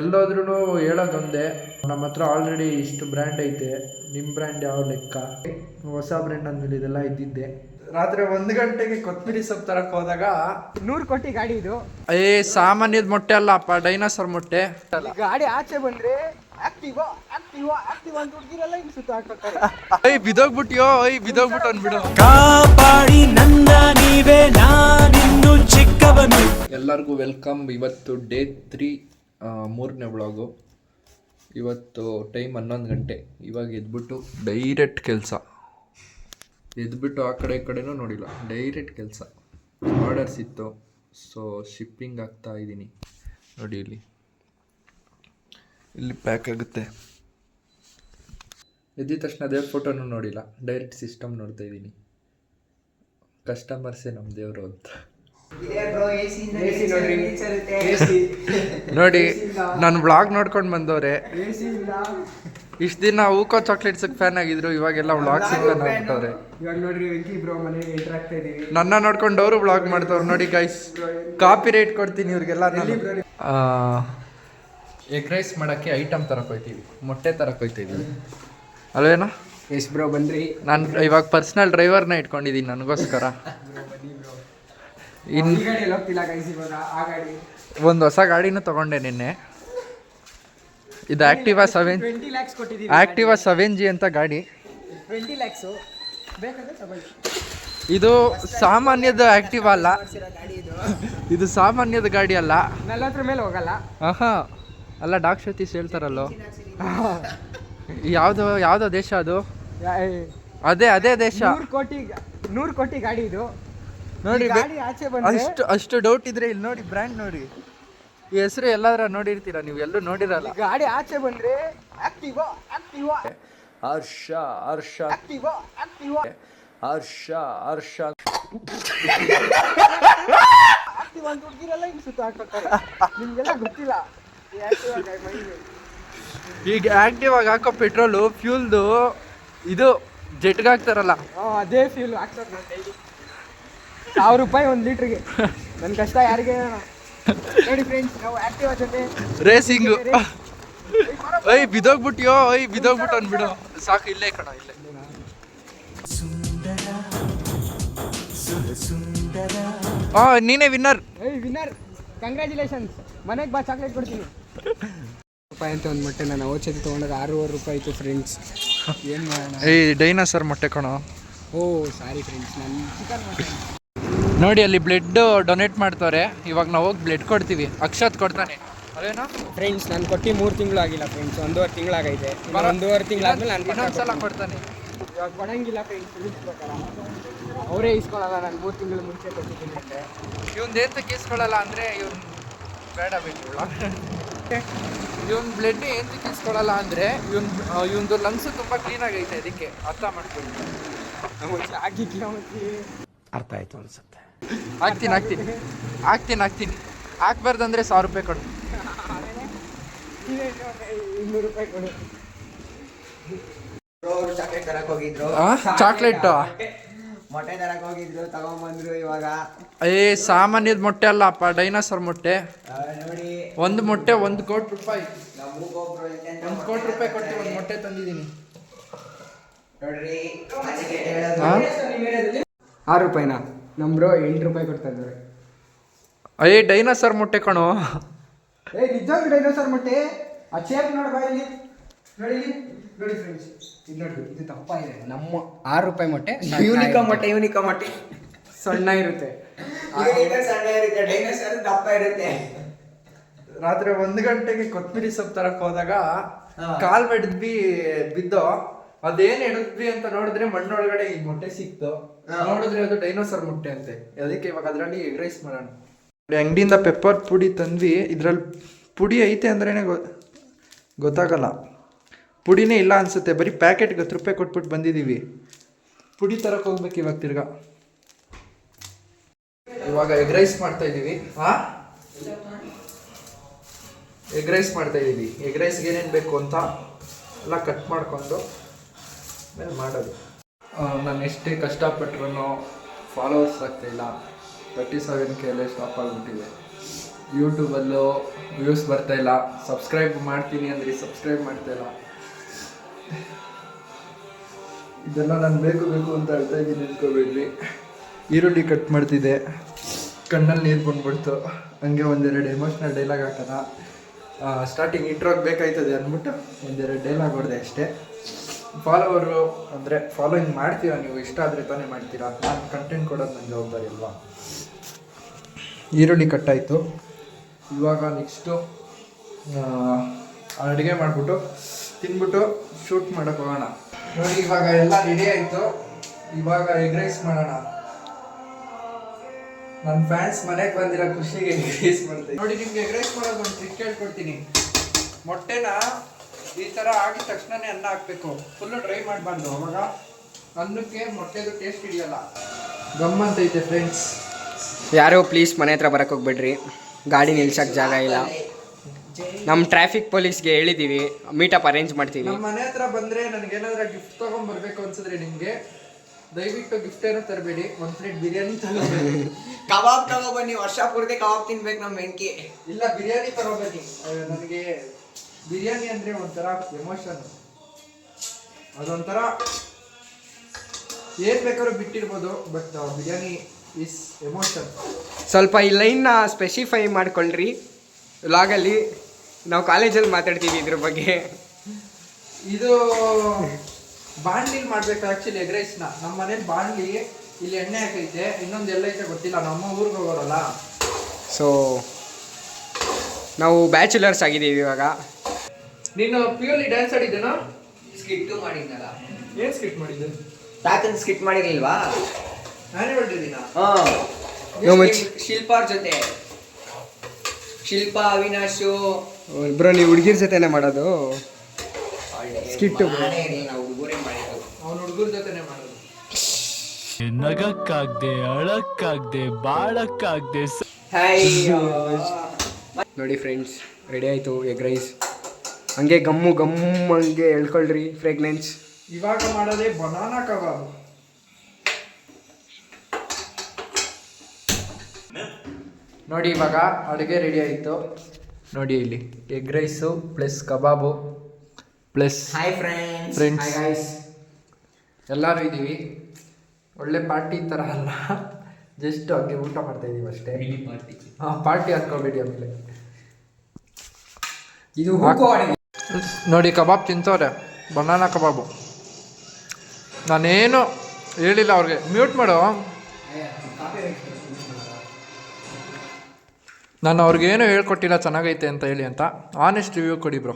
ಎಲ್ಲೋದ್ರೂ ಹೇಳೋದೊಂದೇ ನಮ್ಮ ಹತ್ರ ಆಲ್ರೆಡಿ ಇಷ್ಟು ಬ್ರ್ಯಾಂಡ್ ಐತೆ ನಿಮ್ಮ ಬ್ರ್ಯಾಂಡ್ ಯಾವ ಲೆಕ್ಕ? ಹೊಸ ಬ್ರ್ಯಾಂಡ್ ಅಂದ್ರೆ ಇದೆಲ್ಲ ಇದ್ದಿದ್ದೆ. ರಾತ್ರಿ ಒಂದು ಗಂಟೆಗೆ ಕೊತ್ತಂಬರಿ ಸೊಪ್ಪು ತರಕ್ ಹೋದಾಗ ನೂರು ಕೋಟಿ ಗಾಡಿ ಇದು. ಏ ಸಾಮಾನ್ಯದ ಮೊಟ್ಟೆ ಅಲ್ಲಪ್ಪ ಡೈನಾಸರ್ ಮೊಟ್ಟೆ. ಗಾಡಿ ಆಚೆ ಬಂದ್ರೆ ಆಕ್ಟಿವೋ ಆಕ್ಟಿವ್ ಆಕ್ಟಿವ್ ಅಂತ ಹುಡುಗಿರೆಲ್ಲ ಹಿಂಗ್ ಸುತ್ತ ಹಾಕ್ತಾರೆ ಐ ಬಿದೋಗ್ಬಿಟ್ಯೋ ಐ ಬಿದೋಗ್ಬಿಟ್ಟು ಅಂದ್ಬಿಡು. ಕಾಪಾಡಿ ನನ್ನ ನೀವೇ ನಾನಿನ್ನು ಚಿಕ್ಕವನು. ಎಲ್ಲರಿಗೂ ವೆಲ್ಕಮ್ ಇವತ್ತು ಡೇ ತ್ರೀ ಮೂರನೇ ಬ್ಲಾಗು ಇವತ್ತು ಟೈಮ್ ಹನ್ನೊಂದು ಗಂಟೆ. ಇವಾಗ ಎದ್ಬಿಟ್ಟು ಡೈರೆಕ್ಟ್ ಕೆಲಸ. ಎದ್ಬಿಟ್ಟು ಆ ಕಡೆ ಈ ಕಡೆನೂ ನೋಡಿಲ್ಲ. ಡೈರೆಕ್ಟ್ ಕೆಲಸ. ಆರ್ಡರ್ಸ್ ಇತ್ತು. ಸೊ ಶಿಪ್ಪಿಂಗ್ ಆಗ್ತಾ ಇದ್ದೀನಿ. ನೋಡಿ ಇಲ್ಲಿ. ಇಲ್ಲಿ ಪ್ಯಾಕ್ ಆಗುತ್ತೆ. ಎದ್ದಿದ ತಕ್ಷಣ ದೇವ್ರ ಫೋಟೋನು ನೋಡಿಲ್ಲ. ಡೈರೆಕ್ಟ್ ಸಿಸ್ಟಮ್ ನೋಡ್ತಾ ಇದ್ದೀನಿ. ಕಸ್ಟಮರ್ಸೇ ನಮ್ಮ ದೇವರು ಅಂತ. ನೋಡಿ ನಾನು ವ್ಲಾಗ್ ನೋಡ್ಕೊಂಡು ಬಂದವ್ರೆ. ಇಷ್ಟು ದಿನ ಹೂಕೋ ಚಾಕ್ಲೇಟ್ಸ್ ಫ್ಯಾನ್ ಆಗಿದ್ರು ಇವಾಗೆಲ್ಲ ವ್ಲಾಗ್ಸ್ ಫ್ಯಾನ್ ಆಗ್ಬಿಟ್ಟವ್ರೆ. ನನ್ನ ನೋಡ್ಕೊಂಡು ಅವರು ವ್ಲಾಗ್ ಮಾಡ್ತವ್ರು. ನೋಡಿ ಗೈಸ್ ಕಾಪಿ ರೇಟ್ ಕೊಡ್ತೀನಿ ಇವ್ರಿಗೆಲ್ಲ ಎಗ್ ರೈಸ್ ಮಾಡೋಕ್ಕೆ ಐಟಮ್ ತರಕ್ಕೆ ಹೋಯ್ತೀವಿ. ಮೊಟ್ಟೆ ತರಕ್ಕೆ ಹೋಯ್ತಿದ್ವಿ ಅಲ್ವೇನಾ? ಎಸ್ ಬ್ರೋ ಬಂದ್ರಿ. ನಾನು ಇವಾಗ ಪರ್ಸ್ನಲ್ ಡ್ರೈವರ್ನ ಇಟ್ಕೊಂಡಿದ್ದೀನಿ ನನಗೋಸ್ಕರ. ಇನ್ ಒಂದು ಹೊಸ ಗಾಡಿನೂ ತಗೊಂಡೆ ನಿನ್ನೆ. ಇದು Activa seven Activa seven G ಅಂತ ಗಾಡಿ. ಇದು ಸಾಮಾನ್ಯದ ಆಕ್ಟಿವಾ ಅಲ್ಲ. ಇದು ಸಾಮಾನ್ಯದ ಗಾಡಿ ಅಲ್ಲ. ಮೇಲೆ ಹೋಗಲ್ಲ. ಆಹಾ. ಅಲ್ಲ ಡಾಕ್ ಸತೀಶ್ ಹೇಳ್ತಾರಲ್ಲೋ. ಯಾವ್ದು ಯಾವ್ದೋ ದೇಶ ಅದು? ಅದೇ ಅದೇ ದೇಶ. ನೂರು ಕೋಟಿ ನೂರು ಕೋಟಿ ಗಾಡಿ ಇದು. ನೋಡಿ ಗಾಡಿ ಆಚೆ ಬಂದ್ರೆ ಅಷ್ಟು ಅಷ್ಟು ಡೌಟ್ ಇದ್ರೆ ಇಲ್ಲಿ ನೋಡಿ ಬ್ರ್ಯಾಂಡ್ ನೋಡಿ. ಈ ಹೆಸರು ಎಲ್ಲಾದ್ರ ನೋಡಿರ್ತೀರಾ ನೀವು? ಎಲ್ಲೂ ನೋಡಿರಲ್ಲ. ಗಾಡಿ ಆಚೆ ಬಂದ್ರೆ Activa Activa Harsha Harsha. Activa active Harsha Harsha. Active ಅಂತ ಹುಡುಗಿರೆಲ್ಲ ಹಿಂಗ್ ಸುತ್ತ ಹಾಕ್ತಾರೆ ನಿಮ್ಗೆಲ್ಲ ಗೊತ್ತಿಲ್ಲ. ಈ Activa ಗಾಡಿ ಮೈಗೆ. ಈಗ ಆಕ್ಟಿವ್ ಆಗಿ ಹಾಕೋ ಪೆಟ್ರೋಲು ಫ್ಯೂಲ್ದು ಇದು ಜೆಟ್ಗೆ ಹಾಕ್ತಾರಲ್ಲ. ಅದೇ ಫ್ಯೂಲ್ ಹಾಕ್ತಾರೆ. ಸಾವಿರ ರೂಪಾಯಿ ಒಂದು ಲೀಟ್ರಿಗೆ. ನನ್ನ ಕಷ್ಟ ಯಾರಿಗೆ ನೋಡಿ ಫ್ರೆಂಡ್ಸ್ ನಾವು ಆಕ್ಟಿವ್ ಜೊತೆ ರೇಸಿಂಗ್ ಐ ಬಿದೋಗ್ಬಿಟ್ಯೋ ಐ ಬಿದೋಗ್ಬಿಟ್ಟು ಅಂದ್ಬಿಡು. ಸಾಕು ಇಲ್ಲೇ ಕಣ ಇಲ್ಲೇ. ಆ ನೀನೇ ವಿನ್ನರ್ ಏಯ್ ವಿನ್ನರ್ ಕಂಗ್ರ್ಯಾಚುಲೇಷನ್ಸ್ ಮನೆಗೆ ಬಾ ಚಾಕ್ಲೇಟ್ ಕೊಡ್ತೀನಿ. ರೂಪಾಯಿ ಅಂತ ಒಂದು ಮೊಟ್ಟೆ ನಾನು ಓಚೆ ತೊಗೊಂಡಾಗ ಆರೂವರೆ ರೂಪಾಯಿ ಇತ್ತು ಫ್ರೆಂಡ್ಸ್ ಏನು ಮಾಡೋಣ? ಏಯ್ ಡೈನಾಸರ್ ಮೊಟ್ಟೆ ಕಣೋ. ಓ ಸಾರಿ ಫ್ರೆಂಡ್ಸ್ ನಾನು ಚಿಕನ್ ಮೊಟ್ಟೆ ನೋಡಿ ಅಲ್ಲಿ ಬ್ಲಡ್ ಡೊನೇಟ್ ಮಾಡ್ತಾರೆ ಇವಾಗ ನಾವು ಹೋಗಿ ಬ್ಲಡ್ ಕೊಡ್ತೀವಿ. ಅಕ್ಷತ್ ಕೊಡ್ತಾನೆ. ಅದೇನೋ ಫ್ರೆಂಡ್ಸ್ ನಾನು ಕೊಟ್ಟು ಮೂರು ತಿಂಗಳು ಆಗಿಲ್ಲ ಫ್ರೆಂಡ್ಸ್ ಒಂದೂವರೆ ತಿಂಗಳಾಗೈತೆ. ಒಂದೂವರೆ ತಿಂಗಳಾದ್ಮೇಲೆ ನಾನು ಇನ್ನೊಂದ್ಸಲ ಕೊಡ್ತಾನೆ. ಇವಾಗ ಕೊಡಂಗಿಲ್ಲ ಫ್ರೆಂಡ್ಸ್ ಪ್ರಕಾರ. ಅವರೇ ಇಸ್ಕೊಳ್ಳಲ್ಲ ನಾನು ಮೂರು ತಿಂಗಳು ಮುಂಚೆ ಕೊಟ್ಟಿದ್ದೀನಿ ಅಂತೆ. ಇವನ್ ಏಂತಕ್ಕೆ ಇಸ್ಕೊಳ್ಳಲ್ಲ ಅಂದ್ರೆ ಇವನ್ ಬೇಡ ಬೇಕು ಇವನ್ ಬ್ಲಡ್ ಏಂತಕ್ಕೆ ಇಸ್ಕೊಳ್ಳಲ್ಲ ಅಂದ್ರೆ ಇವನ್ ಇವಂದು ಲಂಗ್ಸ್ ತುಂಬಾ ಕ್ಲೀನ್ ಆಗೈತೆ ಅದಕ್ಕೆ ಅರ್ಥ ಮಾಡ್ಕೊಳ್ಳಿ. ಹಾಕಿ ಕಿಲೋಮೀಟ್ರಿ ಅರ್ಥ ಆಯ್ತು ಅನ್ಸುತ್ತೆ. ಹಾಕ್ತೀನಿ ಹಾಕ್ತೀನಿ. ಹಾಕ್ತೀನಿ ಹಾಕ್ತೀನಿ. ಹಾಕ್ಬಾರ್ದಂದ್ರೆ ಸಾವಿರ ರೂಪಾಯಿ ಕೊಡು. ಇನ್ನೂರು ರೂಪಾಯಿ ಕೊಡು ಚಾಕ್ಲೇಟ್ ತರಕ್ ಹೋಗಿದ್ರು ಚಾಕ್ಲೇಟ್ ಮೊಟ್ಟೆ ತರಕ್ ಹೋಗಿದ್ರು ತಗೊಂಬಂದ್ರು ಇವಾಗ. ಏ ಸಾಮಾನ್ಯದ ಮೊಟ್ಟೆ ಅಲ್ಲಪ್ಪ ಡೈನೋಸಾರ್ ಮೊಟ್ಟೆ. ನೋಡಿ. ಒಂದು ಮೊಟ್ಟೆ ಒಂದು ಕೋಟಿ ರೂಪಾಯಿ. ಒಂದು ಕೋಟಿ ರೂಪಾಯಿ ಕೊಟ್ಟು ಒಂದು ಮೊಟ್ಟೆ ತಂದಿದ್ದೀನಿ. ನೋಡ್ರಿ? ಆರು ರೂಪಾಯಿನಾ? ನಮ್ಮ ಬ್ರೋ ಎಂಟು ರೂಪಾಯಿ ಕೊಡ್ತಾ ಇದ್ದಾರೆ. ಅಯ್ಯ ಡೈನೋಸರ್ ಮೊಟ್ಟೆ ಕಣೋ. ಏ ನಿಜವಾಗಿ ಡೈನೋಸರ್ ಮೊಟ್ಟೆ? ಆ ಶೇಪ್ ನೋಡಿ ಬಾ ಇಲ್ಲಿ. ನೋಡಿ ಇಲ್ಲಿ. ನೋಡಿ ಫ್ರೆಂಡ್ಸ್ ಇದು ನೋಡಿ ಇದು ದಪ್ಪ ಇದೆ ನಮ್ಮ ಆರು ರೂಪಾಯಿ ಮೊಟ್ಟೆ ಯೂನಿಕ. ಮೊಟ್ಟೆ ಯೂನಿಕ ಮೊಟ್ಟೆ. ಸಣ್ಣ ಇರುತ್ತೆ. ಸಣ್ಣ ಇರುತ್ತೆ ಡೈನೋಸರ್ ದಪ್ಪ ಇರುತ್ತೆ. ರಾತ್ರಿ ಒಂದು ಗಂಟೆಗೆ ಕೊತ್ಮಿರಿ ಸೊಪ್ಪು ತರಕ್ ಹೋದಾಗ. ಕಾಲ್ ಬೆಡ್ದ್ವಿ ಬಿದ್ದೋ ಅದೇನ್ ಹಿಡಿದ್ವಿ ಅಂತ ನೋಡಿದ್ರೆ ಮಣ್ಣೊಳಗಡೆ ಈ ಮೊಟ್ಟೆ ಸಿಕ್ತು. ನೋಡಿದ್ರೆ ಅದು ಡೈನೋಸರ್ ಮೊಟ್ಟೆ ಅಂತೆ. ಅದಕ್ಕೆ ಇವಾಗ ಅದರಲ್ಲಿ ಎಗ್ ರೈಸ್ ಮಾಡೋಣ ಅಂಗಡಿಯಿಂದ ಪೆಪ್ಪರ್ ಪುಡಿ ತಂದ್ವಿ. ಇದ್ರಲ್ಲಿ ಪುಡಿ ಐತೆ ಅಂದ್ರೇನೆ ಗೊ ಗೊತ್ತಾಗಲ್ಲ. ಪುಡಿನೇ ಇಲ್ಲ ಅನ್ಸುತ್ತೆ. ಬರೀ ಪ್ಯಾಕೆಟ್ಗೆ ಹತ್ತು ರೂಪಾಯಿ ಕೊಟ್ಬಿಟ್ಟು ಬಂದಿದ್ದೀವಿ ಪುಡಿ ತರಕ್ಕೆ ಹೋಗ್ಬೇಕು ಇವಾಗ ತಿರ್ಗಾ. ಇವಾಗ ಎಗ್ ರೈಸ್ ಮಾಡ್ತಾ ಇದೀವಿ ಹಾ ಎಗ್ ರೈಸ್ ಮಾಡ್ತಾ ಇದೀವಿ ಎಗ್ ರೈಸ್ಗೆ ಏನೇನು ಬೇಕು ಅಂತ ಎಲ್ಲ ಕಟ್ ಮಾಡ್ಕೊಂಡು ಆಮೇಲೆ ಮಾಡೋದು. ನಾನು ಎಷ್ಟೇ ಕಷ್ಟಪಟ್ಟರು ಫಾಲೋವರ್ಸ್ ಆಗ್ತಾಯಿಲ್ಲ ತರ್ಟಿ ಸೆವೆನ್ ಕೆಲೆ ಸ್ಟಾಪ್ ಆಗಿಬಿಟ್ಟಿದೆ. ಯೂಟ್ಯೂಬಲ್ಲೂ ವ್ಯೂಸ್ ಬರ್ತಾ ಇಲ್ಲ. ಸಬ್ಸ್ಕ್ರೈಬ್ ಮಾಡ್ತೀನಿ ಅಂದರೆ ಸಬ್ಸ್ಕ್ರೈಬ್ ಮಾಡ್ತಾಯಿಲ್ಲ ಇದೆಲ್ಲ ನಾನು ಬೇಕು ಬೇಕು ಅಂತ ಹೇಳ್ತಾ ಇದ್ದೀನಿ, ನಿಂತ್ಕೋಬೇಡ್ರಿ. ಈರುಳ್ಳಿ ಕಟ್ ಮಾಡ್ತಿದ್ದೆ. ಕಣ್ಣಲ್ಲಿ ನೀರು ಬಂದ್ಬಿಡ್ತು. ಹಂಗೆ ಒಂದೆರಡು ಎಮೋಷ್ನಲ್ ಡೈಲಾಗ್ ಹಾಕೋಣ ಸ್ಟಾರ್ಟಿಂಗ್ ಇಂಟ್ರೋಗೆ ಬೇಕಾಯ್ತದೆ ಅಂದ್ಬಿಟ್ಟು ಒಂದೆರಡು ಡೈಲಾಗ್ ಹೊಡೆದೆ ಅಷ್ಟೇ. ಫಾಲೋವರು ಅಂದರೆ ಫಾಲೋಯಿಂಗ್ ಮಾಡ್ತೀರಾ ನೀವು? ಇಷ್ಟ ಆದರೆ ತಾನೇ ಮಾಡ್ತೀರಾ? ನಾನು ಕಂಟೆಂಟ್ ಕೊಡೋದು ನನ್ನ ಜವಾಬ್ದಾರಿ ಅಲ್ವಾ? ಈರುಳ್ಳಿ ಕಟ್ಟಾಯಿತು. ಇವಾಗ ನೆಕ್ಸ್ಟು ಅಡುಗೆ ಮಾಡಿಬಿಟ್ಟು ತಿಂದ್ಬಿಟ್ಟು ಶೂಟ್ ಮಾಡೋಕೆ ಹೋಗೋಣ. ನೋಡಿ, ಇವಾಗ ಎಲ್ಲ ರೆಡಿ ಆಯಿತು. ಇವಾಗ ಎಗ್ ರೈಸ್ ಮಾಡೋಣ. ನನ್ನ ಫ್ಯಾನ್ಸ್ ಮನೆಗೆ ಬಂದಿರೋ ಖುಷಿಗೆ ಎಗ್ ರೈಸ್ ಮಾಡ್ತೀನಿ. ನೋಡಿ, ನಿಮ್ಗೆ ಎಗ್ ರೈಸ್ ಮಾಡೋದು ಒಂದು ಟ್ರಿಕ್ ಹೇಳ್ಕೊಡ್ತೀನಿ. ಮೊಟ್ಟೆನ ಈ ಥರ ಆಗಿದ ತಕ್ಷಣನೇ ಅನ್ನ ಹಾಕಬೇಕು. ಫುಲ್ಲು ಡ್ರೈ ಮಾಡಬಾರ್ದು ಅವಾಗ. ಅನ್ನಕ್ಕೆ ಮೊಟ್ಟೆದು ಟೇಸ್ಟ್ ಹಿಡಿಯಲ್ಲ. ಗಮ್ಮಂತೈತೆ ಫ್ರೆಂಡ್ಸ್ ಯಾರೋ ಪ್ಲೀಸ್ ಮನೆ ಹತ್ರ ಬರಕ್ಕೆ ಹೋಗ್ಬೇಡ್ರಿ. ಗಾಡಿ ನಿಲ್ಸಕ್ಕೆ ಜಾಗ ಇಲ್ಲ. ನಮ್ಮ ಟ್ರಾಫಿಕ್ ಪೊಲೀಸ್ಗೆ ಹೇಳಿದ್ದೀವಿ ಮೀಟಪ್ ಅರೇಂಜ್ ಮಾಡ್ತೀವಿ. ನಮ್ಮ ಮನೆ ಹತ್ರ ಬಂದ್ರೆ ನನಗೇನಾದ್ರೂ ಗಿಫ್ಟ್ ತೊಗೊಂಬರ್ಬೇಕು ಬರ್ಬೇಕು ಅನ್ಸಿದ್ರೆ ನಿಮಗೆ. ದಯವಿಟ್ಟು ಗಿಫ್ಟ್ ಏನೋ ತರಬೇಡಿ. ಒಂದು ಪ್ಲೇಟ್ ಬಿರಿಯಾನಿ ತಗೋಬೇಡಿ. ಕಬಾಬ್ ತಗೋಬನ್ನಿ. ವರ್ಷ ಪೂರ್ತಿ ಕಬಾಬ್ ತಿನ್ಬೇಕು ನಮ್ಮ ಹೆಂಡತಿ. ಇಲ್ಲ ಬಿರಿಯಾನಿ ತಗೋಬನ್ನಿ ನನಗೆ ಬಿರಿಯಾನಿ ಅಂದ್ರೆ ಒಂಥರ ಎಮೋಷನ್. ಅದೊಂಥರ ಏನು ಬೇಕಾದ್ರೂ ಬಿಟ್ಟಿರ್ಬೋದು ಬಟ್ ಬಿರಿಯಾನಿ ಇಸ್ ಎಮೋಷನ್. ಸ್ವಲ್ಪ ಈ ಲೈನ್ನ ಸ್ಪೆಸಿಫೈ ಮಾಡ್ಕೊಳ್ರಿ. ಲಾಗಲ್ಲಿ ನಾವು ಕಾಲೇಜಲ್ಲಿ ಮಾತಾಡ್ತೀವಿ ಇದ್ರ ಬಗ್ಗೆ. ಇದು ಬಾಣ್ಲಿ ಮಾಡ್ಬೇಕು ಆಕ್ಚುಲಿ ಎಗ್ ರೈಸ್ನ ನಮ್ಮ ಮನೇಲಿ ಬಾಣ್ಲಿ ಇಲ್ಲಿ ಎಣ್ಣೆ ಹಾಕೈತೆ ಇನ್ನೊಂದು ಎಲ್ಲೈತೆ ಗೊತ್ತಿಲ್ಲ ನಮ್ಮ ಊರಿಗೆ ಹೋಗೋರಲ್ಲ ಸೊ ನಾವು ಬ್ಯಾಚುಲರ್ಸ್ ಆಗಿದ್ದೀವಿ ಇವಾಗ. ನೀನು ಪ್ಯೂರ್ಲಿ ಡ್ಯಾನ್ಸ್ ಆಡಿದ್ದೇನೋ ಸ್ಕಿಟ್ ಮಾಡಿದ್ನಲ್ಲ. ಏನ್ ಸ್ಕಿಟ್ ಮಾಡಿದ್ದೆ? ತಾತನ್ ಸ್ಕಿಟ್ ಮಾಡಿರ್ಲಿಲ್ವಾ? ನಾನೇ ಹೊರಟಿದ್ದೀನ ಹಾ. No much. ಶಿಲ್ಪಾರ್ ಜೊತೆ. ಶಿಲ್ಪಾ ಅವಿನಾಶು. ಬ್ರೋ ನೀವು ಹುಡುಗಿರ ಜೊತೆನೇ ಮಾಡೋದು? Skit bro. ನಾನೇ ನಾವು ಹುಡುಗರೇ ಮಾಡಿದ್ದು. ಅವ್ನು ಹುಡುಗರ ಜೊತೆನೆ ಮಾಡೋದು. ನಗಕ್ಕಾಗ್ದೆ ಅಳಕ್ಕಾಗ್ದೆ ಬಾಳಕ್ಕಾಗ್ದೆ ಅಯ್ಯೋ. ನೋಡಿ ಫ್ರೆಂಡ್ಸ್ ರೆಡಿ ಆಯಿತು ಎಗ್ ರೈಸ್ ಹಂಗೆ ಗಮ್ಮು ಗಮ್ಮು ಹಂಗೆ ಎಳ್ಕೊಳ್ರಿ ಫ್ರೆಗ್ನೆನ್ಸ್ ಇವಾಗ ಮಾಡೋದೇ ಬನಾನಾ ಕಬಾಬ್ ನೋಡಿ ಇವಾಗ ಅಡುಗೆ ರೆಡಿ ಆಯಿತು. ನೋಡಿ ಇಲ್ಲಿ egg rice plus kebab plus hi friends friends guys ಎಲ್ಲರೂ ಇದ್ದೀವಿ ಒಳ್ಳೆ ಪಾರ್ಟಿ ಥರ ಅಲ್ಲ. ಜಸ್ಟ್ ಹಂಗೆ ಊಟ ಮಾಡ್ತಾ ಇದೀವಿ ಅಷ್ಟೇ. ಹಾಂ ಪಾರ್ಟಿ ಹಾಕೋಬೇಡಿ ಆಮೇಲೆ. ಇದು ನೋಡಿ ಕಬಾಬ್ ತಿಂತವ್ರೆ. ಬನಾನಾ ಕಬಾಬು. ನಾನೇನು ಹೇಳಿಲ್ಲ ಅವ್ರಿಗೆ. ಮ್ಯೂಟ್ ಮಾಡು. ನಾನು ಅವ್ರಿಗೇನು ಹೇಳ್ಕೊಟ್ಟಿಲ್ಲ ಚೆನ್ನಾಗೈತೆ ಅಂತ ಹೇಳಿ ಅಂತ. ಆನೆಸ್ಟ್ ರಿವ್ಯೂ ಕೊಡಿ ಬ್ರೋ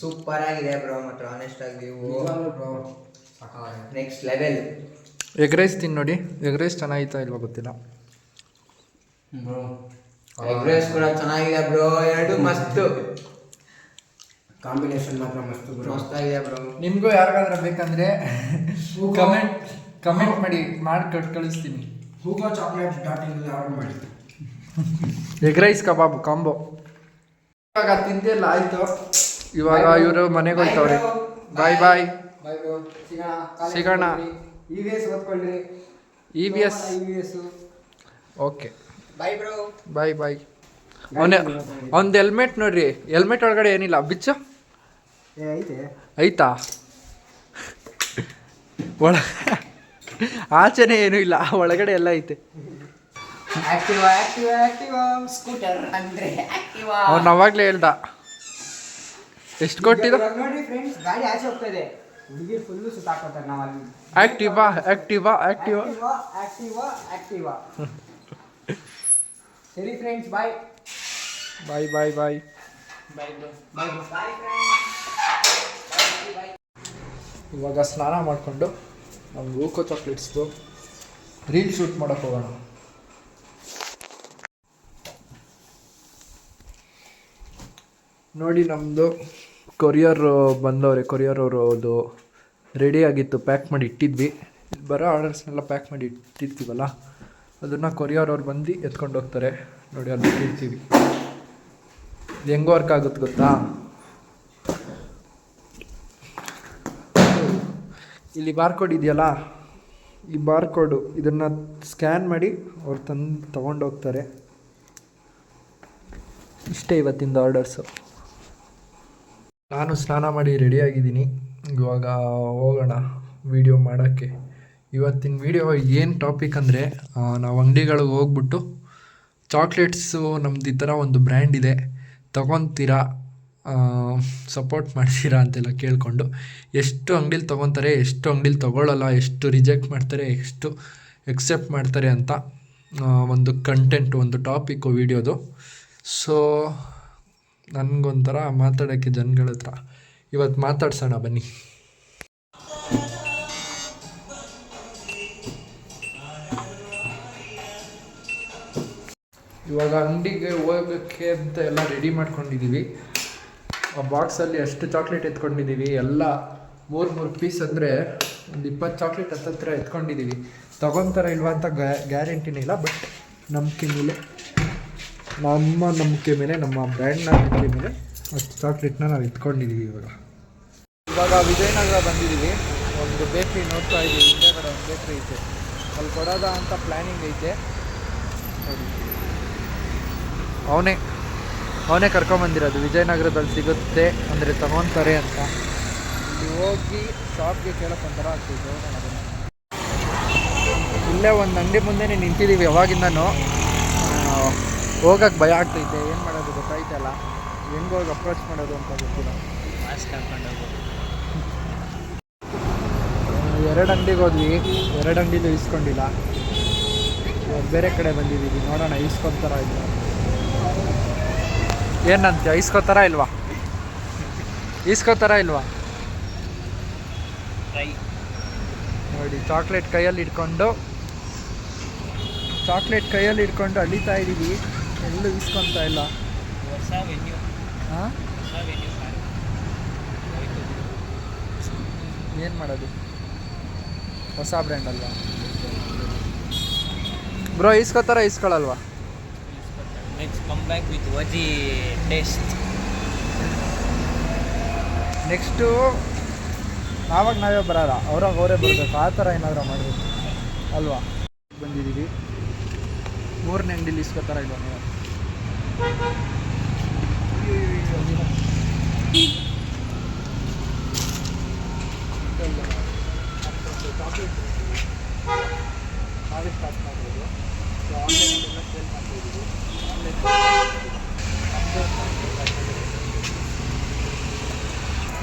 ಸೂಪರ್ ಆಗಿದೆ ಬ್ರೋ ಮತ್ತು ಆನೆಸ್ಟ್ ಆಗಿ ನೆಕ್ಸ್ಟ್ ಲೆವೆಲ್ ಎಗ್ ರೈಸ್ ತಿನ್ ನೋಡಿ. ಎಗ್ ರೈಸ್ ಚೆನ್ನಾಗಿತ್ತಾ ಇಲ್ವಾ ಗೊತ್ತಿಲ್ಲ. ಎಗ್ ರೈಸ್ ಕೂಡ ಚೆನ್ನಾಗಿದೆ ಬ್ರೋ ಎರಡು ಮಸ್ತ್. ಕಾಂಬಿನೇಷನ್ ಮಾತ್ರ ಮಸ್ತ್ ಮಸ್ತ್ ಆಗಿದೆ ಬ್ರೋ ನಿಮಗೂ ಯಾರಿಗಾದ್ರೂ ಬೇಕಂದ್ರೆ ಕಮೆಂಟ್ ಕಮೆಂಟ್ ಮಾಡಿ ಮಾಡಿ ಕಟ್ ಕಳಿಸ್ತೀನಿ. ಹೂಗೋ ಚಾಕ್ಲೇಟ್ ಡಾಟ್ ಇನ್ ಆರ್ಡರ್ ಮಾಡಿ. ಎಗ್ ರೈಸ್ ಕಬಾಬ್ ಕಾಂಬೋ ಇವಾಗ ತಿಂದಿಲ್ಲ ಆಯ್ತು. ಇವಾಗ ಇವರು ಮನೆಗೆ ಹೋಗ್ತಾವ್ರಿ. ಬಾಯ್ ಬಾಯ್ ಬಾಯ್ ಬ್ರೋ ಸಿಗೋಣ. ಸಿಗೋಣ. E V S ಓದ್ಕೊಳ್ಳ್ರಿ. E V S E V S okay bye bro bye bye ಅವನ ಒಂದು ಹೆಲ್ಮೆಟ್ ನೋಡ್ರಿ. ಹೆಲ್ಮೆಟ್ ಒಳಗಡೆ ಏನಿಲ್ಲ. ಬಿಚ್ಚು. ಐತೆ ಒಳ ಆಚೆನೆ ಏನೂ ಇಲ್ಲ ಒಳಗಡೆ ಎಲ್ಲ ಐತೆ. ಅವ್ನು ಅವಾಗಲೇ ಹೇಳ್ದ. ಎಷ್ಟು ಕೊಟ್ಟಿದ Activa Activa Activa Activa Activa Activa ಸರಿ friends bye bye bye bye bye bye bye ಇವಾಗ ಸ್ನಾನ ಮಾಡಿಕೊಂಡು ನಮ್ಮ ಹೂಕೋ ಚಾಕ್ಲೇಟ್ಸ್ದು ರೀಲ್ ಶೂಟ್ ಮಾಡೋಕೆ ಹೋಗೋಣ. ನೋಡಿ ನಮ್ಮದು ಕೊರಿಯರ್ ಬಂದವ್ರೆ ಕೊರಿಯರ್ ಅವರು ಅದು ರೆಡಿ ಆಗಿತ್ತು ಪ್ಯಾಕ್ ಮಾಡಿ ಇಟ್ಟಿದ್ವಿ. ಬರೋ ಆರ್ಡರ್ಸ್ನೆಲ್ಲ ಪ್ಯಾಕ್ ಮಾಡಿ ಇಟ್ಟಿರ್ತೀವಲ್ಲ, ಅದನ್ನು ಕೊರಿಯರ್ ಅವ್ರು ಬಂದು ಎತ್ಕೊಂಡು ಹೋಗ್ತಾರೆ. ನೋಡಿ ಅಲ್ಲಿ ಇಟ್ಟಿರ್ತೀವಿ. ಹೆಂಗೆ ವರ್ಕ್ ಆಗುತ್ತೆ ಗೊತ್ತಾ? ಇಲ್ಲಿ ಬಾರ್ಕೋಡ್ ಇದೆಯಲ್ಲ? ಈ ಬಾರ್ಕೋಡು ಇದನ್ನು ಸ್ಕ್ಯಾನ್ ಮಾಡಿ ಅವ್ರು ತಂದು, ತೊಗೊಂಡು ಹೋಗ್ತಾರೆ. ಇಷ್ಟೇ ಇವತ್ತಿಂದ ಆರ್ಡರ್ಸು ನಾನು ಸ್ನಾನ ಮಾಡಿ ರೆಡಿಯಾಗಿದ್ದೀನಿ ಇವಾಗ ಹೋಗೋಣ ವಿಡಿಯೋ ಮಾಡೋಕ್ಕೆ. ಇವತ್ತಿನ ವಿಡಿಯೋ ಏನು ಟಾಪಿಕ್ ಅಂದರೆ ನಾವು ಅಂಗಡಿಗಳಿಗೆ ಹೋಗ್ಬಿಟ್ಟು ಚಾಕ್ಲೇಟ್ಸು ನಮ್ದು ಈ ಥರ ಒಂದು ಬ್ರ್ಯಾಂಡ್ ಇದೆ. ತಗೊತೀರಾ? ಸಪೋರ್ಟ್ ಮಾಡ್ತೀರಾ ಅಂತೆಲ್ಲ ಕೇಳಿಕೊಂಡು ಎಷ್ಟು ಅಂಗಡಿಲಿ ತೊಗೊತಾರೆ, ಎಷ್ಟು ಅಂಗ್ಡೀಲಿ ತೊಗೊಳ್ಳಲ್ಲ ಎಷ್ಟು ರಿಜೆಕ್ಟ್ ಮಾಡ್ತಾರೆ, ಎಷ್ಟು ಎಕ್ಸೆಪ್ಟ್ ಮಾಡ್ತಾರೆ ಅಂತ ಒಂದು ಕಂಟೆಂಟ್ ಒಂದು ಟಾಪಿಕ್ಕು ವೀಡಿಯೋದು ಸೊ ನನಗೊಂಥರ ಮಾತಾಡೋಕ್ಕೆ ಜನಗಳ ಹತ್ರ ಇವತ್ತು ಮಾತಾಡ್ಸೋಣ ಬನ್ನಿ. ಇವಾಗ ಅಂಗಡಿಗೆ ಹೋಗೋಕ್ಕೆ ಅಂತ ಎಲ್ಲ ರೆಡಿ ಮಾಡ್ಕೊಂಡಿದ್ದೀವಿ ಆ ಬಾಕ್ಸಲ್ಲಿ ಎಷ್ಟು ಚಾಕ್ಲೇಟ್ ಎತ್ಕೊಂಡಿದ್ದೀವಿ ಎಲ್ಲ ಮೂರು ಮೂರು ಪೀಸ್ ಅಂದರೆ ಒಂದು ಇಪ್ಪತ್ತು ಚಾಕ್ಲೇಟ್ ಹತ್ತತ್ರ ಎತ್ಕೊಂಡಿದ್ದೀವಿ ತಗೊತಾರ ಇಲ್ವಾ ಅಂತ ಗ್ಯಾರಂಟಿನೇ ಇಲ್ಲ ಬಟ್ ನಂಬಿಕೆ ಮೇಲೆ, ನಮ್ಮ ನಂಬಿಕೆ ಮೇಲೆ, ನಮ್ಮ ಬ್ರ್ಯಾಂಡ್ನ ನಂಬಿಕೆ ಮೇಲೆ ಅಷ್ಟು ಚಾಕ್ಲೇಟ್ನ ನಾವು ಎತ್ಕೊಂಡಿದ್ದೀವಿ ಇವಾಗ. ಇವಾಗ ವಿಜಯನಗರ ಬಂದಿದ್ದೀವಿ ಒಂದು ಬೇಕ್ರಿ ನೋಡ್ತಾ ಇದ್ದೀವಿ ವಿಜಯನಗರ ಒಂದು ಬೇಕ್ರಿ ಐತೆ. ಅಲ್ಲಿ ಕೊಡೋದ ಅಂತ ಪ್ಲ್ಯಾನಿಂಗ್ ಐತೆ. ಅವನೇ. ಅವನೇ ಕರ್ಕೊಂಬಂದಿರೋದು. ವಿಜಯನಗರದಲ್ಲಿ ಸಿಗುತ್ತೆ. ಅಂದರೆ ತಗೊಂತಾರೆ ಅಂತ. ಇಲ್ಲಿ ಹೋಗಿ ಶಾಪ್ಗೆ ಕೇಳೋಕೆ ಒಂಥರ ಆಗ್ತಿತ್ತು. ಇಲ್ಲೇ ಒಂದು ಅಂಗಡಿ ಮುಂದೆನೇ ನಿಂತಿದ್ದೀವಿ ಯಾವಾಗಿಂದನೂ. ಹೋಗಕ್ಕೆ ಭಯ ಆಗ್ತೈತೆ. ಏನು ಮಾಡೋದು ಗೊತ್ತಾಯ್ತಲ್ಲ. ಹೆಂಗೆ ಹೋಗಿ ಅಪ್ರೋಚ್ ಮಾಡೋದು ಅಂತ ಗೊತ್ತಿಲ್ಲ. ಎರಡು ಅಂಗಡಿಗೆ ಹೋದ್ವಿ. ಎರಡು ಅಂಗಡಿಲೂ ಇಸ್ಕೊಂಡಿಲ್ಲ. ಬೇರೆ ಕಡೆ ಬಂದಿದ್ದೀವಿ. ನೋಡೋಣ ಇಸ್ಕೊತಾರ ಇಲ್ಲ ಏನಂತ ಇಸ್ಕೋತಾರ ಇಲ್ವಾ? ಇಸ್ಕೋತಾರ ಇಲ್ವಾ? ನೋಡಿ ಚಾಕ್ಲೇಟ್ ಕೈಯಲ್ಲಿ ಇಟ್ಕೊಂಡು ಚಾಕ್ಲೇಟ್ ಕೈಯಲ್ಲಿ ಇಟ್ಕೊಂಡು ಅಳಿತಾ ಇದ್ದೀವಿ ಎಲ್ಲೂ ಇಸ್ಕೊತಾ ಇಲ್ಲ. ಏನು ಮಾಡೋದು? ಹೊಸ ಬ್ರ್ಯಾಂಡ್ ಅಲ್ವಾ? ಬ್ರೋ ಇಸ್ಕೋತಾರ ಇಸ್ಕೊಳಲ್ವಾ ನೆಕ್ಸ್ಟ್ ಕಮ್ ಬ್ಯಾಕ್ ವಿತ್ ವಜಿ ಟೇಸ್ಟ್ ನೆಕ್ಸ್ಟು ನಾವಾಗ ನಾವೇ ಬರಲ್ಲ. ಅವ್ರಾಗ ಅವರೇ ಬರಬೇಕು. ಆ ಥರ ಏನಾದರೂ ಮಾಡಬೇಕು. ಅಲ್ವಾ? ಬಂದಿದ್ದೀವಿ. ಮೂರನೇ ಅಂಗಡಿಲಿ ಇಸ್ಕೋತಾರ ಇಲ್ವಾ ನಾವೇ ಸ್ಟಾರ್ಟ್ ಮಾಡ್ಬೋದು ಸೊ ಆನ್ಲೈನಲ್ಲೆಲ್ಲ ಸೇಲ್ ಮಾಡ್ತಾಯಿದ್ದೀವಿ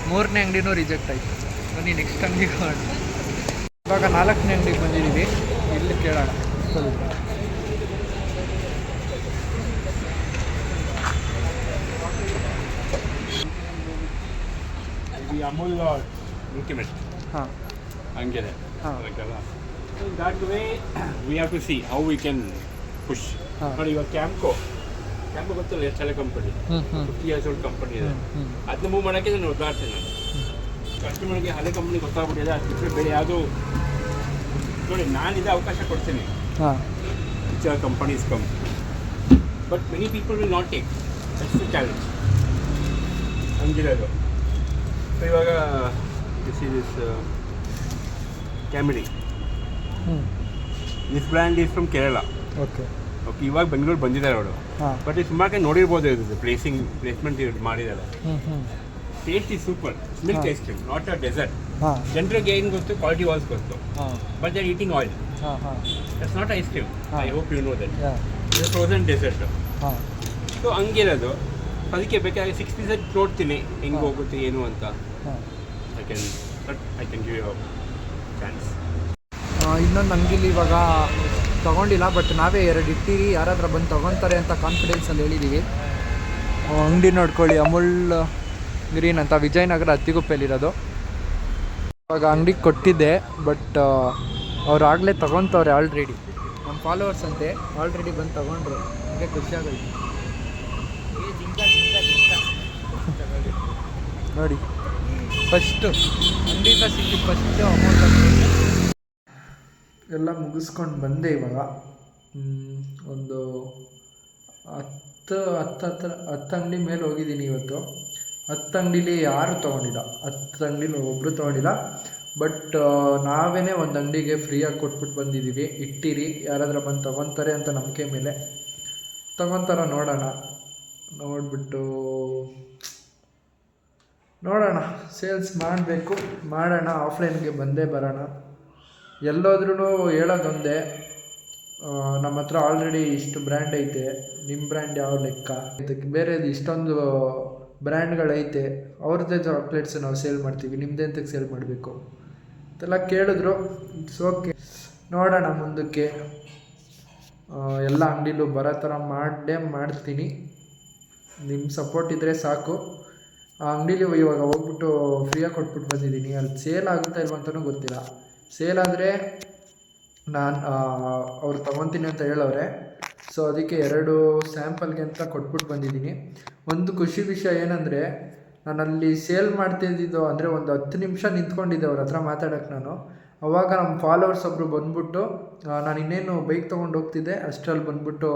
ಮೂರನೇ ಅಂಗಡಿನೂ ರಿಜೆಕ್ಟ್ ಆಯಿತು. ಬನ್ನಿ ನೆಕ್ಸ್ಟ್ ಅಂಗಡಿಗೆ ಹೋಗೋಣ. ಇವಾಗ ನಾಲ್ಕನೇ ಅಂಗಡಿಗೆ ಬಂದಿದ್ದೀವಿ. ಎಲ್ಲಿ ಕೇಳೋಣ. ಸ್ವಲ್ಪ. ಅಮೂಲ್ Mist, ಹಾಂ. in that way, we have to see how we can push. Ah. ನೋಡಿ ಇವಾಗ ಕ್ಯಾಂಪ್ಕೋ ಕ್ಯಾಂಪ್ಕೋ ಗೊತ್ತಲ್ಲ ಎಷ್ಟು ಹಳೆ company fifty years old company ಇದೆ. ಅದನ್ನ ಮೂವ್ ಮಾಡೋಕ್ಕೆ ನಾನು ಒದ್ದಾಡ್ತೀನಿ ನಾನು. ಕಸ್ಟಮರ್ಗೆ ಹಳೆ ಕಂಪನಿ ಗೊತ್ತಾಗ್ಬಿಟ್ಟಿದೆ ಅದು ಬಿಟ್ಟರೆ ಬೇರೆ ಯಾವುದು ನೋಡಿ ನಾನಿದೆ ಅವಕಾಶ ಕೊಡ್ತೀನಿ. ಹಾಂ. Which are companies come but many people will not take that's the challenge ಹಂಗಿರೋದು. So ಇವಾಗ this is this comedy this brand is from Kerala okay okay ಇವಾಗ ಬೆಂಗಳೂರು ಬಂದಿದ್ದಾರೆ ಅವರು. ಬಟ್ ಈ ಸುಮಾರು ಕಡೆ ನೋಡಿರ್ಬೋದು ಇದು ಪ್ಲೇಸಿಂಗ್ ಪ್ಲೇಸ್ಮೆಂಟ್ ಮಾಡಿದ್ದಾರೆ. Taste is super milk. Ice cream not a dessert ಜನರಿಗೆ ಏನು ಗೊತ್ತು ಕ್ವಾಲಿಟಿ ವಾಸ್ ಗೊತ್ತು. But they're eating oil that's not ice cream. I hope you know that ಇದು ಫ್ರೋಸನ್ ಡೆಸರ್ಟ್ ಸೊ ಹಂಗಿರೋದು. ಅದಕ್ಕೆ ಬೇಕಾದ್ರೆ ಸಿಕ್ಸ್ ಪೀಸೆಟ್ ನೋಡ್ತೀನಿ ಹೆಂಗೆ. ಹೋಗುತ್ತೆ ಏನು ಅಂತ. I can but I can give you chance ಇನ್ನೊಂದು ಅಂಗಡಿಲಿ ಇವಾಗ ತೊಗೊಂಡಿಲ್ಲ ಬಟ್ ನಾವೇ ಎರಡು ಇಟ್ಟಿರಿ. ಯಾರಾದ್ರೂ ಬಂದು ತೊಗೊತಾರೆ ಅಂತ ಕಾನ್ಫಿಡೆನ್ಸಲ್ಲಿ ಹೇಳಿದ್ದೀವಿ ಅಂಗಡಿ ನೋಡ್ಕೊಳ್ಳಿ ಅಮೂಲ್ ಗ್ರೀನ್ ಅಂತ ವಿಜಯನಗರ ಹತ್ತಿಗುಪ್ಪೆಯಲ್ಲಿರೋದು. ಇವಾಗ ಅಂಗಡಿಗೆ ಕೊಟ್ಟಿದ್ದೆ ಬಟ್ ಅವ್ರು ಆಗಲೇ ತೊಗೊತವ್ರೆ ಆಲ್ರೆಡಿ ನಮ್ಮ ಫಾಲೋವರ್ಸ್ ಅಂತೆ ಆಲ್ರೆಡಿ ಬಂದು ತೊಗೊಂಡ್ರು. ನನಗೆ ಖುಷಿ ಆಗೋಯ್ತು. ನೋಡಿ ಫಸ್ಟು ಅಂಗಡಿಯಿಂದ ಸಿಕ್ಕಿ ಫಸ್ಟು ಅಮೌಂಟ್ ಎಲ್ಲ ಮುಗಿಸ್ಕೊಂಡು ಬಂದೆ ಇವಾಗ. ಒಂದು ಹತ್ತು ಹತ್ತು ಹತ್ರ ಹತ್ತು ಅಂಗಡಿ ಮೇಲೆ ಹೋಗಿದ್ದೀನಿ ಇವತ್ತು. ಹತ್ತು ಅಂಗಡೀಲಿ ಯಾರು ತೊಗೊಂಡಿಲ್ಲ. ಹತ್ತು ಅಂಗಡೀಲಿ ಒಬ್ಬರು ತೊಗೊಂಡಿಲ್ಲ. ಬಟ್ ನಾವೇ ಒಂದು ಅಂಗಡಿಗೆ ಫ್ರೀಯಾಗಿ ಕೊಟ್ಬಿಟ್ಟು ಬಂದಿದ್ದೀವಿ ಇಟ್ಟಿರಿ, ಯಾರಾದ್ರೂ ಬಂದು ತೊಗೊತಾರೆ ಅಂತ ನಂಬಿಕೆ ಮೇಲೆ. ತೊಗೊತಾರ ನೋಡೋಣ. ನೋಡಿಬಿಟ್ಟು, ನೋಡೋಣ. ಸೇಲ್ಸ್ ಮಾಡಬೇಕು, ಮಾಡೋಣ ಆಫ್ಲೈನ್ಗೆ ಬಂದೇ ಬರೋಣ. ಎಲ್ಲೋದ್ರೂ ಹೇಳೋದೊಂದೇ ನಮ್ಮ ಹತ್ರ ಆಲ್ರೆಡಿ ಇಷ್ಟು ಬ್ರ್ಯಾಂಡ್ ಐತೆ. ನಿಮ್ಮ ಬ್ರ್ಯಾಂಡ್ ಯಾವ ಲೆಕ್ಕ? ಇದಕ್ಕೆ ಬೇರೆದು ಇಷ್ಟೊಂದು ಬ್ರ್ಯಾಂಡ್ಗಳೈತೆ, ಅವ್ರದ್ದೇ ಚಾಕ್ಲೇಟ್ಸ್ ನಾವು ಸೇಲ್ ಮಾಡ್ತೀವಿ ನಿಮ್ಮದೇ ಅಂತಕ್ಕೆ ಸೇಲ್ ಮಾಡಬೇಕು. ಅಂತೆಲ್ಲ ಕೇಳಿದ್ರು, ಇಟ್ಸ್ ಓಕೆ. ನೋಡೋಣ ಮುಂದಕ್ಕೆ. ಎಲ್ಲ ಅಂಗಡಿಲೂ ಬರೋ ಥರ ಮಾಡೇ ಮಾಡ್ತೀನಿ. ನಿಮ್ಮ ಸಪೋರ್ಟ್ ಇದ್ದರೆ ಸಾಕು. ಆ ಅಂಗಡೀಲಿ ಇವಾಗ ಹೋಗ್ಬಿಟ್ಟು ಫ್ರೀಯಾಗಿ ಕೊಟ್ಬಿಟ್ಟು ಬಂದಿದ್ದೀನಿ. ಅಲ್ಲಿ ಸೇಲ್ ಆಗುತ್ತಾ ಅಂತಲೂ ಗೊತ್ತಿಲ್ಲ. ಸೇಲ್ ಆದರೆ ನಾನು ಅವ್ರು ತೊಗೊತೀನಿ ಅಂತ ಹೇಳವ್ರೆ ಸೊ ಅದಕ್ಕೆ ಎರಡು ಸ್ಯಾಂಪಲ್ಗೆ ಅಂತ ಕೊಟ್ಬಿಟ್ಟು ಬಂದಿದ್ದೀನಿ. ಒಂದು ಖುಷಿ ವಿಷಯ ಏನಂದರೆ ನಾನು ಅಲ್ಲಿ ಸೇಲ್ ಮಾಡ್ತಿದ್ದಿದ್ದು ಅಂದರೆ ಒಂದು ಹತ್ತು ನಿಮಿಷ ನಿಂತ್ಕೊಂಡಿದ್ದೆ ಅವ್ರ ಹತ್ರ ಮಾತಾಡೋಕ್ಕೆ ನಾನು. ಅವಾಗ ನಮ್ಮ ಫಾಲೋವರ್ಸ್ ಒಬ್ಬರು ಬಂದ್ಬಿಟ್ಟು ನಾನು ಇನ್ನೇನು ಬೈಕ್ ತೊಗೊಂಡು ಹೋಗ್ತಿದ್ದೆ, ಅಷ್ಟರಲ್ಲಿ ಬಂದ್ಬಿಟ್ಟು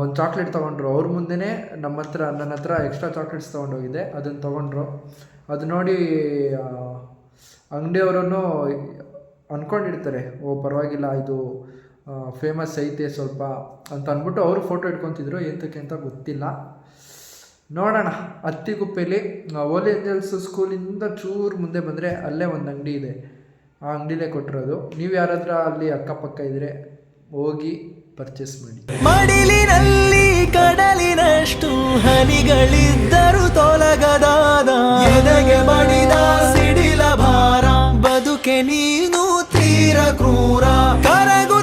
ಒಂದು ಚಾಕ್ಲೇಟ್ ತೊಗೊಂಡ್ರು. ಅವ್ರ ಮುಂದೆನೇ ನಮ್ಮ ಹತ್ರ, ನನ್ನ ಹತ್ರ ಎಕ್ಸ್ಟ್ರಾ ಚಾಕ್ಲೇಟ್ಸ್ ತೊಗೊಂಡೋಗಿದ್ದೆ ಅದನ್ನು ತೊಗೊಂಡ್ರು. ಅದು ನೋಡಿ ಅಂಗಡಿಯವರನ್ನು ಅಂದ್ಕೊಂಡಿರ್ತಾರೆ ಓ, ಪರವಾಗಿಲ್ಲ, ಇದು ಫೇಮಸ್ ಐತೆ ಸ್ವಲ್ಪ ಅಂತ ಅಂದ್ಬಿಟ್ಟು ಅವರು ಫೋಟೋ ಇಟ್ಕೊತಿದ್ರು. ಎಂತಕ್ಕೆ ಅಂತ ಗೊತ್ತಿಲ್ಲ. ನೋಡೋಣ. ಅತ್ತಿಗುಪ್ಪೆಯಲ್ಲಿ ಓಲಿ ಏಂಜಲ್ಸ್ ಸ್ಕೂಲಿಂದ ಚೂರು ಮುಂದೆ ಬಂದರೆ ಅಲ್ಲೇ ಒಂದು ಅಂಗಡಿ ಇದೆ. ಆ ಅಂಗಡಿಲೇ ಕೊಟ್ಟಿರೋದು. ನೀವು ಯಾರಾದ್ರ ಅಲ್ಲಿ ಅಕ್ಕಪಕ್ಕ ಇದ್ದರೆ ಹೋಗಿ ಪರ್ಚೇಸ್ ಮಾಡಿ. ಮಡಿಲಿನಲ್ಲಿ ಕಡಲಿನಷ್ಟು ಹನಿಗಳಿದ್ದರು ತೊಲಗದಾದ ಬಡಿದ ಸಿಡಿಲ ಭಾರ. ಬದುಕೆ ನೀನು ತೀರ ಕ್ರೂರ. ಕರಗುತ್ತಿರುವ